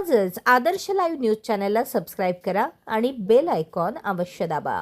आजच Adarsh live news चॅनलला subscribe करा आणि बेल आयकॉन अवश्य दाबा.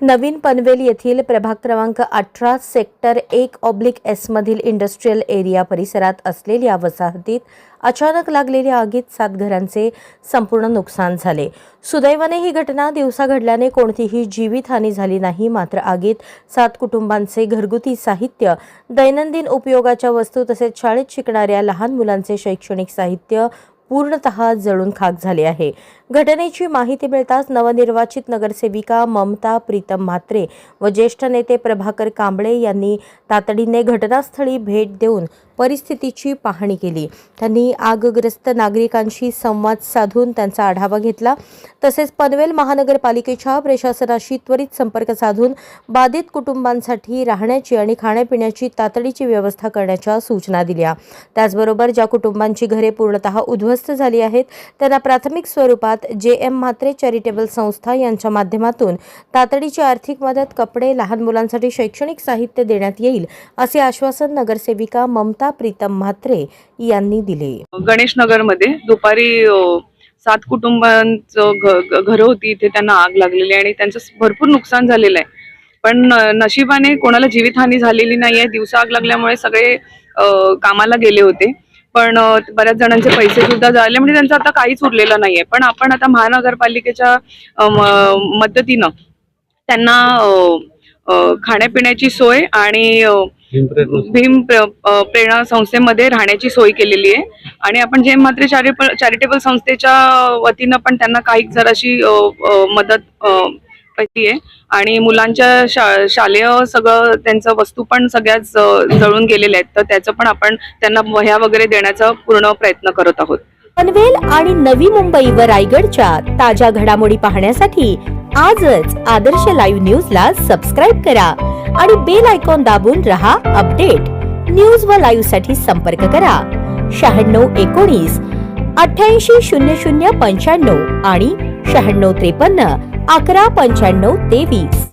नवीन पनवेल येथील प्रभाग क्रमांक अठरा सेक्टर एक ऑब्लिक एसमधील इंडस्ट्रीयल एरिया परिसरात असलेल्या वसाहतीत अचानक लागलेल्या आगीत सात घरांचे संपूर्ण नुकसान झाले. सुदैवाने ही घटना दिवसा घडल्याने कोणतीही जीवितहानी झाली नाही मात्र आगीत सात कुटुंबांचे घरगुती साहित्य दैनंदिन उपयोगाच्या वस्तू तसेच शाळेत शिकणाऱ्या लहान मुलांचे शैक्षणिक साहित्य पूर्णतः जळून खाक झाले आहे. घटनेची माहिती मिळताच नवनिर्वाचित नगरसेविका ममता प्रीतम म्हात्रे व ज्येष्ठ नेते प्रभाकर कांबळे यांनी तातडीने घटनास्थळी भेट देऊन परिस्थितीची पाहणी केली. त्यांनी आगग्रस्त नागरिकांशी संवाद साधून त्यांचा आढावा घेतला. तसेच पनवेल महानगरपालिकेच्या प्रशासनाशी त्वरित संपर्क साधून बाधित कुटुंबांसाठी राहण्याची आणि खाण्यापिण्याची तातडीची व्यवस्था करण्याच्या सूचना दिल्या. त्याचबरोबर ज्या कुटुंबांची घरे पूर्णतः उद्ध्वस्त झाली आहेत त्यांना प्राथमिक स्वरूपात जे एम म्हात्रे चॅरिटेबल संस्था यांच्या माध्यमातून तातडीची आर्थिक मदत कपडे लहान मुलांसाठी शैक्षणिक साहित्य देण्यात येईल असे आश्वासन नगरसेविका ममता प्रीतम म्हात्रे यांनी दिले. गणेशनगरमध्ये दुपारी सात कुटुंबांचं घरं होती इथे त्यांना आग लागलेली आहे आणि त्यांचं भरपूर नुकसान झालेलं आहे. पण नशिबाने कोणाला जीवितहानी झालेली नाहीये. दिवसा आग लागल्यामुळे सगळे कामाला गेले होते. पण बऱ्याच जणांचे पैसे सुद्धा झाले. म्हणजे त्यांचं आता काहीच उरलेलं नाहीये. पण आपण आता महानगरपालिकेच्या मदतीनं त्यांना खाण्यापिण्याची सोय आणि भीम प्रेरणा संस्थेमध्ये राहण्याची सोय केलेली आहे. आणि आपण जे मात्र चॅरिटेबल चॅरिटेबल संस्थेच्या वतीनं पण त्यांना काही जराशी मदत आहे. आणि मुलांच्या शा शालेय सगळं त्यांचं वस्तू पण सगळ्याच जळून गेलेल्या आहेत. तर त्याचं पण आपण त्यांना वह्या वगैरे देण्याचा पूर्ण प्रयत्न करत आहोत. पनवेल आणि नवी मुंबई व रायगडच्या ताज्या घडामोडी पाहण्यासाठी आजच आदर्श लाईव्ह न्यूजला सबस्क्राईब करा. आणि बेल आयकॉन दाबून रहा अपडेट. न्यूज व लाईव्हसाठी संपर्क करा. शहाण्णव एकोणीस अठ्याऐंशी शून्य शून्य पंच्याण्णव आणि शहाण्णव त्रेपन्न अकरा पंच्याण्णव तेवीस.